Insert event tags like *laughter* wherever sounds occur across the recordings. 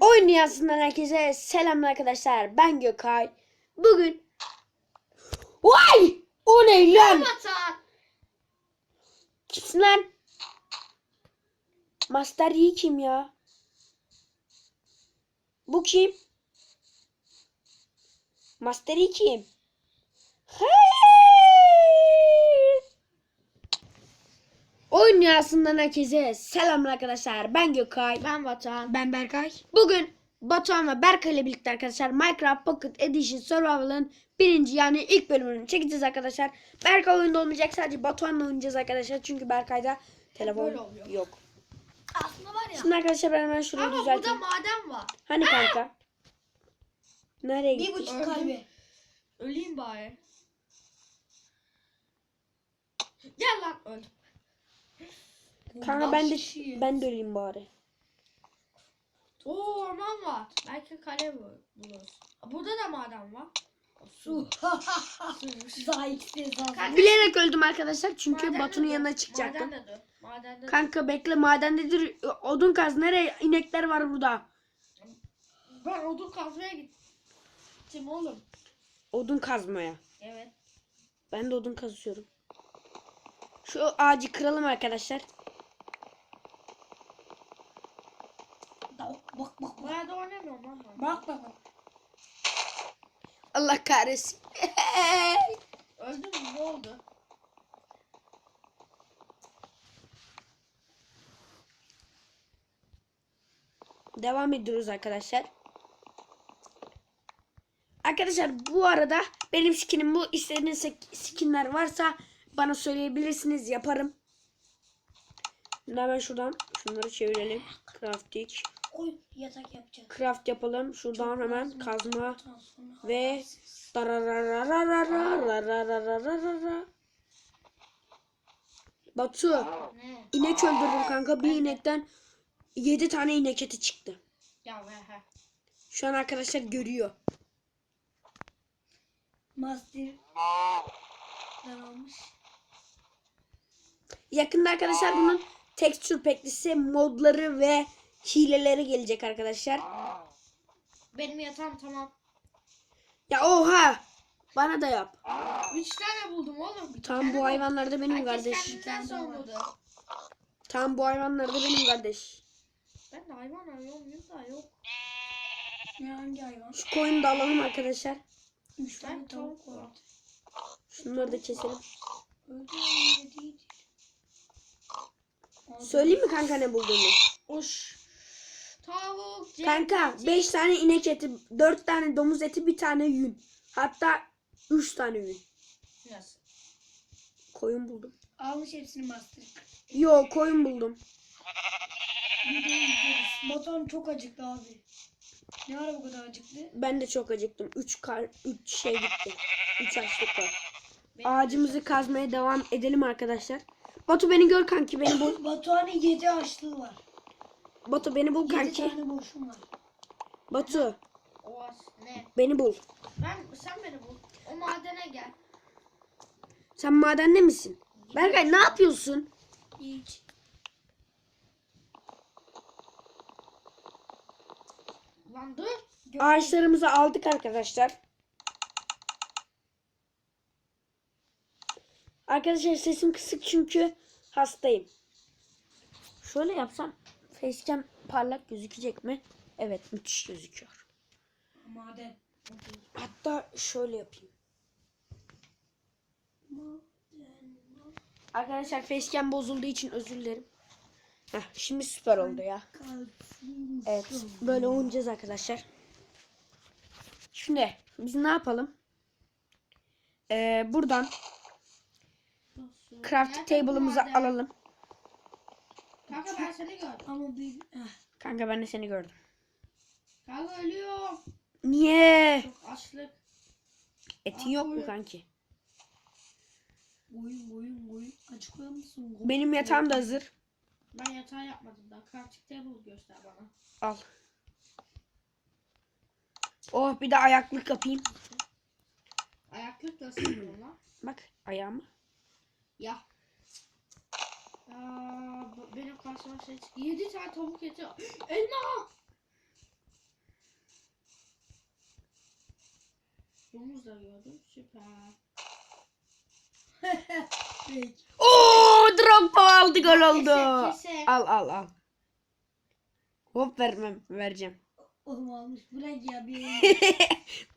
Oyun dünyasından herkese selam arkadaşlar. Ben Gökay. Bugün Vay! O ne lan? Kimsin lan? Master Yi kim ya? Bu kim? Master Yi kim? Hey! Oyun dünyasından herkese selam arkadaşlar. Ben Gökay. Ben Vatan. Ben Berkay. Bugün Batuhan ve Berkay ile birlikte arkadaşlar Minecraft Pocket Edition Survival'ın birinci yani ilk bölümünü çekeceğiz arkadaşlar. Berkay oyunda olmayacak sadece Batuhan'la oynayacağız arkadaşlar. Çünkü Berkay'da telefon yok. Aslında var ya. Şimdi arkadaşlar ben hemen şurayı Ama burada düzelteyim. maden var. Hani kanka? Nereye Bir gitti? buçuk Öldüm. kalbi. Öleyim bari. Gel lan öldüm. Kanka ben de ben de öleyim bari. Oo orman var. Belki kale bu- buluruz. Burada da maden var. Su. *laughs* Zayıfsız Kanka, Bilerek öldüm arkadaşlar çünkü madende Batu'nun dur. yanına çıkacaktım. Madende dur. Madende dur. Kanka bekle madendedir. Odun kaz nereye? İnekler var burada. Ben odun kazmaya gittim oğlum. Odun kazmaya. Evet. Ben de odun kazıyorum. Şu ağacı kıralım arkadaşlar. Bak bak bak. Oynamıyorum lan ben. Bak bak bak. Allah kahretsin. *laughs* Öldüm mü? Ne oldu? Devam ediyoruz arkadaşlar. Arkadaşlar bu arada benim skinim bu. İstediğiniz skinler varsa bana söyleyebilirsiniz yaparım. Hemen şuradan şunları çevirelim. Crafting. Oy yatak yapacağız. Craft yapalım. Şuradan Çok hemen lazım. kazma ve Batu. Ne? İnek öldürdüm kanka. Bir inekten 7 tane inek eti çıktı. Ya he. Şu an arkadaşlar görüyor. Master. Ne olmuş? Yakında arkadaşlar bunun texture packlisi, modları ve hileleri gelecek arkadaşlar. Benim yatağım tamam. Ya oha! Bana da yap. Üç tane buldum oğlum. Bir Tam tane bu hayvanlar da benim kardeş. Tam bu hayvanlar da benim kardeş. Ben de hayvan arıyorum da yok. Ne hangi hayvan? Şu koyunu da alalım arkadaşlar. Üç tane tavuk var. Şunları da keselim. Öldü öyle değil. Söyleyeyim mi kanka ne bulduğumu? Oş. Tavuk. Kanka 5 tane inek eti, 4 tane domuz eti, bir tane yün. Hatta 3 tane yün. Nasıl? Koyun buldum. Almış hepsini master. Yo koyun buldum. *laughs* Batuhan çok acıktı abi. Ne ara bu kadar acıktı? Ben de çok acıktım. 3 kar 3 şey gitti. 3 açlık var. Benim Ağacımızı kazmaya devam edelim arkadaşlar. Batu beni gör kanki beni bul. *coughs* Batuhan'ın yedi açlığı var. Batu beni bul Yedi kanki. tane boşum var. Batu O as- ne? beni bul. Ben sen beni bul. O madene gel. Sen madende misin? Berkay ne yapıyorsun? Hiç. Lan dur. Ağaçlarımızı aldık arkadaşlar. Arkadaşlar sesim kısık çünkü hastayım. Şöyle yapsam facecam parlak gözükecek mi? Evet müthiş gözüküyor. Maden. Hatta şöyle yapayım. Arkadaşlar facecam bozulduğu için özür dilerim. Heh, şimdi süper oldu ya. Evet böyle oynayacağız arkadaşlar. Şimdi biz ne yapalım? Ee, buradan crafting table'ımızı alalım. Kanka ben seni gördüm. Ama bir... Heh. Kanka ben de seni gördüm. Kanka ölüyorum. Niye? Çok açlık. Etin yok mu kanki? Boyun boyun boyun. Açıklıyor musun? Benim yatağım da hazır. Ben yatağı yapmadım daha. Crafting table göster bana. Al. Oh bir de ayaklık yapayım. Ayaklık nasıl yapıyorum lan? Bak ayağımı. Ya. Aa, benim karşıma şey çıktı. 7 tane tavuk eti. *gasps* Elma! Domuz da gördüm. Süper. *laughs* Oo, Drogba aldı gol oldu. Kese, kese. Al al al. Hop vermem vereceğim. Oğlum almış bırak ya bir.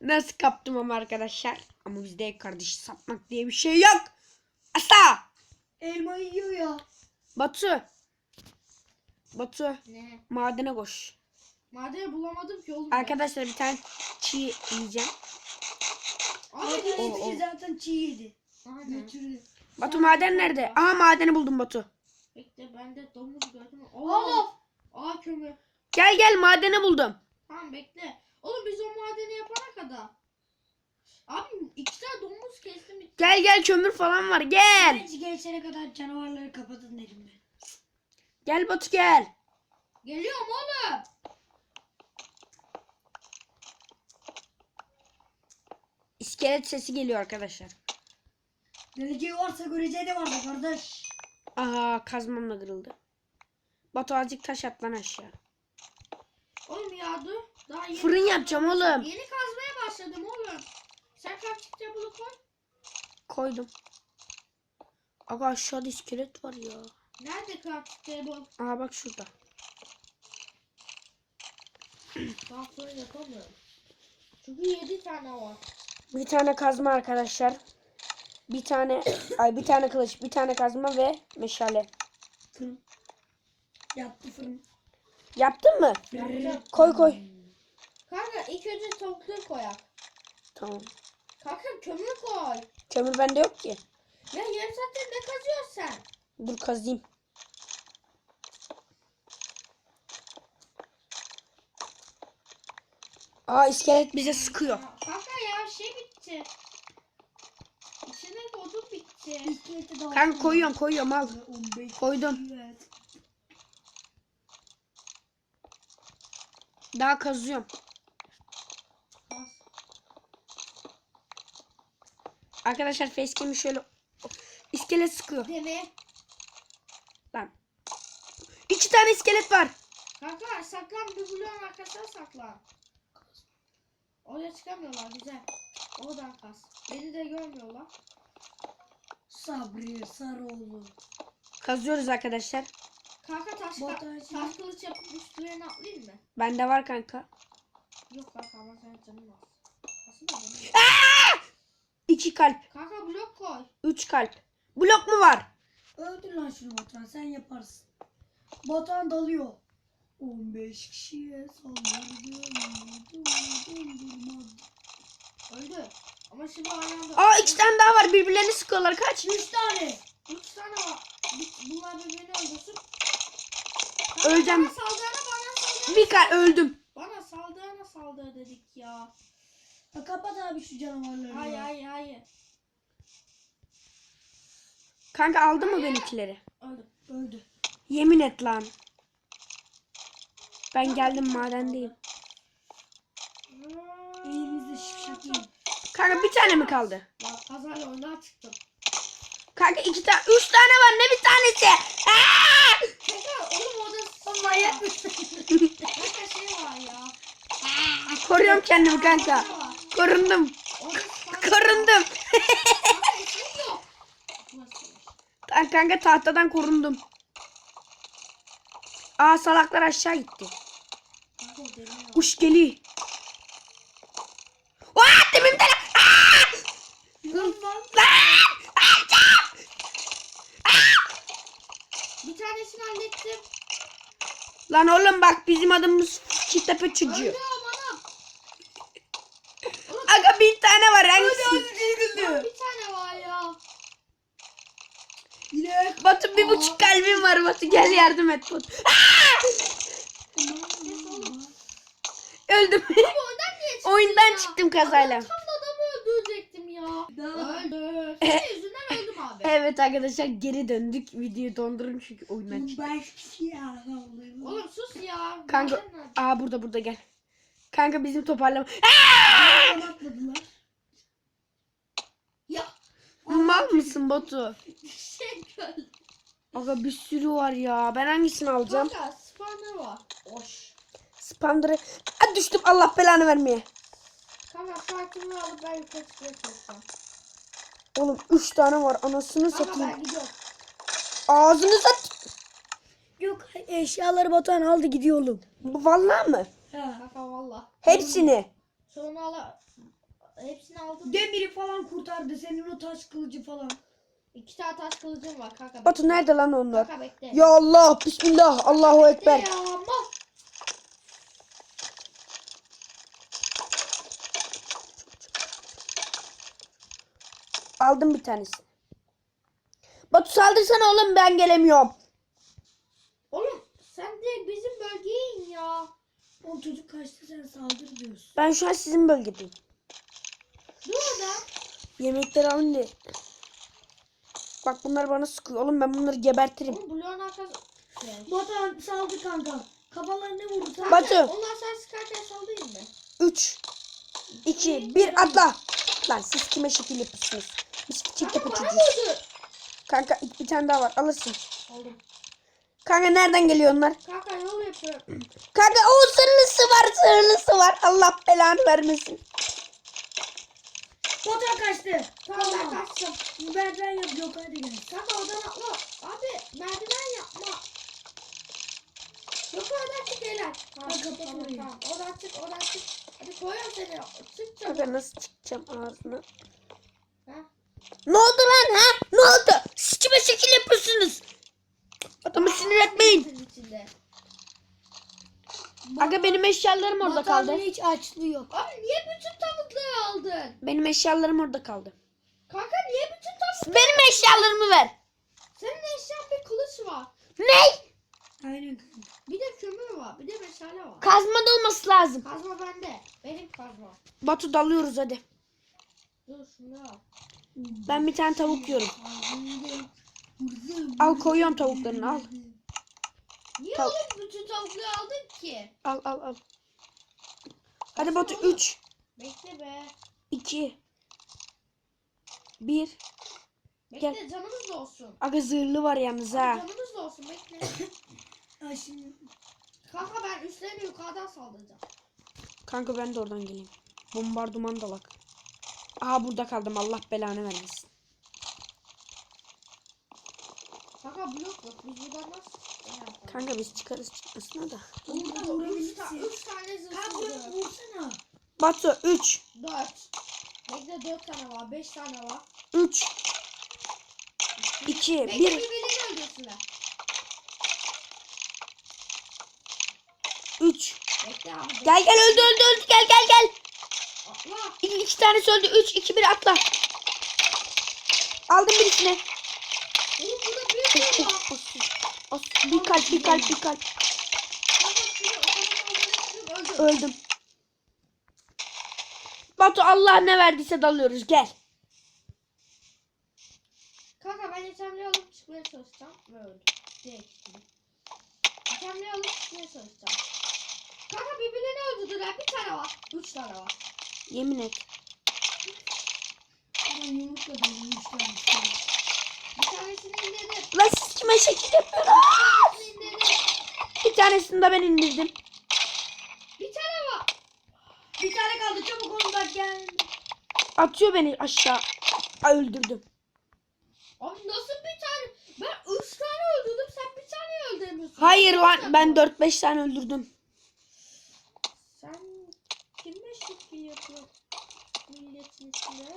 *laughs* Nasıl kaptım ama arkadaşlar. Ama bizde kardeşi satmak diye bir şey yok. Asla. elma yiyor ya. Batu. Batu Ne? madene koş. Madeni bulamadım ki oğlum. Arkadaşlar bir tane çiğ yiyeceğim. Ne? o, o. zaten çiğ yedi. Aynen. Götürdü. Batu maden nerede? Aha madeni buldum Batu. Bekle ben de domuz gördüm. Oğlum. Aa kömür. Gel gel madeni buldum. Tamam bekle. Oğlum biz o madeni yapana kadar. Abi iki tane domuz kestim. bitti. Gel gel kömür falan var gel. Bence geçene kadar canavarları kapatın derim ben. Gel Batu gel. Geliyorum oğlum. İskelet sesi geliyor arkadaşlar. Geleceği varsa göreceği de vardı kardeş. Aha kazmamla kırıldı. Batu azıcık taş at lan aşağı. Oğlum ya dur. Daha yeni Fırın yapacağım oğlum. Yeni kazmaya başladım oğlum. Sen crafting table'ı koy. Koydum. Aga aşağıda iskelet var ya. Nerede crafting table? Aha bak şurada. Fırın yapamıyorum. Çünkü yedi tane var. Bir tane kazma arkadaşlar. Bir tane ay bir tane kılıç, bir tane kazma ve meşale. Fırın. Yaptı fırın. Yaptın mı? Yapacağım. Koy koy. Kanka ilk önce tavukları koyak. Tamam. Kanka kömür koy. Kömür bende yok ki. Ya yarım saattir ne kazıyorsun sen? Dur kazayım. Aa iskelet bize sıkıyor. Kanka ya şey bitti. İçine odun bitti. İskeleti daha Kanka koyuyorum koyuyorum al. 15. Koydum. Evet. Daha kazıyorum. Arkadaşlar facecam'i şöyle iskelet sıkıyor. Deme. Lan. İki tane iskelet var. Kanka saklan bir bloğun arkasına saklan. Oraya çıkamıyorlar güzel. Oradan kas. Beni de görmüyorlar. Sabri Sarıoğlu. Kazıyoruz arkadaşlar. Kanka taş, taş kılıç yapıp üstüne atlayayım mı? Bende var kanka. Yok kanka ama sen canım az. Aslında benim. İki kalp. Kanka blok koy. Üç kalp. Blok mu var? Öldür lan şunu Batuhan sen yaparsın. Batuhan dalıyor. 15 kişiye saldırdım. Öldü. Ama şimdi ayağında. Aa iki tane daha var. Birbirlerini sıkıyorlar. Kaç? 3 tane. Üç tane var. Bir- Bunlar birbirini öldürsün. Kanka Öleceğim. Bana saldırana bana saldır. Bir kalp öldüm. Bana saldırana saldır dedik ya. Ha, kapat abi şu canavarları. Hayır ya. hayır hayır. Kanka aldın mı benimkileri? Öldüm. Öldü. Yemin et lan. Ben geldim madendeyim. Elimizde şipşak yiyin. Kanka bir tane mi kaldı? Ya kazayla oyundan çıktım. Kanka iki tane, üç tane var. Ne bir tanesi? Aa! Kanka oğlum orada Manyak mısın? Kanka şey var ya. Koruyorum kendimi kanka. Ne var? Korundum. Korundum. Lan kanka tahtadan korundum. Aa salaklar aşağı gitti. Kuş geliyor. Aa. Aa! Lan lan. Lan! Alacağım! Bir tanesini hallettim. Lan oğlum bak bizim adımız Çitepe çocuğu. Öldü amanım. Aga bir tane var hangisi? Lan bir tane var ya. Yine. Batu bir buçuk kalbim var Batu gel yardım et Batu. Aa! Öldüm. Oyundan niye çıktın Oyundan ya? çıktım kazayla. Adam tam da adamı öldürecektim ya. Öldü. *laughs* Senin yüzünden öldüm abi. Evet arkadaşlar geri döndük. Videoyu dondurun çünkü oyundan çıktı. 15 kişiye saldırdım. Oğlum sus ya. Kanka aa burada burada gel. Kanka bizim toparlama. Atladılar. Mal mısın Batu? şey gördüm. Aga bir sürü var ya. Ben hangisini alacağım? Kanka spawner var. Boş. Spander'ı. Aa, düştüm Allah belanı vermeye. Kanka Spike'ımı alıp ben yukarı. Oğlum 3 tane var anasını Kanka satayım. ben gidiyorum. Ağzını sat. Yok eşyaları Batuhan aldı gidiyor oğlum. Bu Vallahi mı? Ha. Kanka valla. Hepsini. Sonra ala... Hepsini aldım. Demiri falan kurtardı senin o taş kılıcı falan. İki tane taş kılıcım var kanka. Batu nerede lan onlar? Kanka bekle. Ya Allah bismillah Allahu Bekle ekber. ya ama. Aldım bir tanesini. Batu saldırsana oğlum ben gelemiyorum. Oğlum sen de bizim bölgeye in ya. O çocuk kaçtı sen saldır diyorsun. Ben şu an sizin bölgedeyim. Dur orada. Yemekleri alın diye. Bak bunlar bana sıkıyor. Oğlum ben bunları gebertirim. Oğlum bloğun arkası. Batuhan saldı kanka. Kafalarına vurdu. Sen Batu. Onlar sen sıkarken saldırayım mı? 3 2 1 atla. Lan siz kime şekil yapıyorsunuz? Biz küçük Kanka yapıcıyız. Kanka bir tane daha var. Alırsın. Aldım. Kanka nereden geliyor onlar? Kanka yol yapıyorum. Kanka o sırlısı var sırlısı var. Allah belanı vermesin. Batuhan kaçtı. Tamam ben Tamam. kaçtım. Merdiven yap yok hadi gel. Kanka oradan atla. Abi merdiven yapma. Yok oradan çık Elen. Tamam, kapat tamam, orayı. tamam. Oradan çık oradan çık. Hadi koyuyorum seni. Çık çabuk. Kanka nasıl çıkacağım ağzına? Ha? Ne oldu lan ha? Ne oldu? Siz kime şekil yapıyorsunuz? Adamı sinir etmeyin. Aga benim eşyalarım orada kaldı. Hiç açlığı yok. Abi niye aldın? Benim eşyalarım orada kaldı. Kanka niye bütün tavuk? Benim eşyalarımı ver. Senin eşyan bir kılıç var. Ne? Aynen kanka. Bir de kömür var. Bir de meşale var. Kazma da olması lazım. Kazma bende. Benim kazma. Batu dalıyoruz hadi. Dur şunu al. Ben bir tane tavuk yiyorum. Al koyuyorum tavuklarını al. Niye Tav- oğlum bütün tavukları aldın ki? Al al al. Hadi Batu 3, Bekle be. 2, 1. Bekle canımız da olsun. Aga zırhlı var yalnız ha. Canımız da olsun bekle. *coughs* Ay şimdi Kanka ben üstlerini yukarıdan saldıracağım. Kanka ben de oradan geleyim. Bombardıman dalak. Aha burada kaldım Allah belanı vermesin. Kanka blok yok. Biz buradan nasıl? Kanka biz çıkarız çıkmasına da. Üç, ta- vurabilirsin. üç tane Kanka bunu zırhlı. vursana. Batu 3, Dört. Bekle dört tane var. Beş tane var. 3, 2, Bekle 1. birbirini öldürsünler. 3. Bekle abi. bekle. Gel gel öldü öldü öldü gel gel gel. Atla. İki, iki tanesi öldü. 3, 2, 1 atla. Aldım birisini. Oğlum burada bir var. Os, bir kalp bir kalp bir kalp. Öldüm. Batu Allah ne verdiyse dalıyoruz gel. Kanka ben itemleri alıp çıkmaya çalışacağım. Öldüm. Direkt. İtemleri alıp çıkmaya çalışacağım. Kanka birbirlerini öldürdüler. Bir tane var. Üç tane var. Yemin et. Ama yumrukla vurmuşlar. Bir tanesini indirdim. Lan siz kime şekil yapıyorsunuz? Bir tanesini de ben indirdim. Bir tane var. Bir tane kaldı çabuk onu bak gel. Atıyor beni aşağı. Ay öldürdüm. Abi nasıl bir tane? Ben üç tane öldürdüm. Sen bir tane öldürmüyorsun. Hayır lan ben yapıyorsun? 4-5 tane öldürdüm. Sen kime şekil yapıyorsun? Milletin içinde.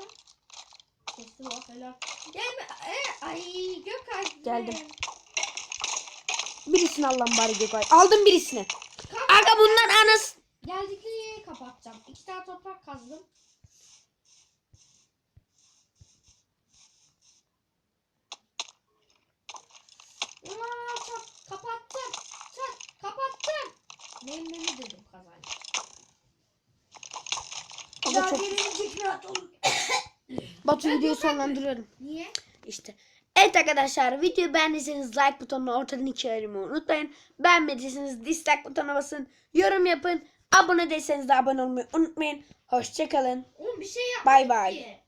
Sesi var helal. Gelme. E, ay Gökay. Geldim. Birisini Allah'ım bari Gökay. Aldım birisini. Kanka, Aga bunlar anas. Aa, çat, kapattım. Çat, kapattım. Memnuni dedim kazanç. Aga Ya çok. *coughs* Batu videoyu sonlandırıyorum. Niye? İşte. Evet arkadaşlar videoyu beğendiyseniz like butonunu ortadan ikiye ayırmayı unutmayın. Beğenmediyseniz dislike butonuna basın. Yorum yapın. Abone değilseniz de abone olmayı unutmayın. Hoşçakalın. Oğlum bir şey yapmadım Bay bay.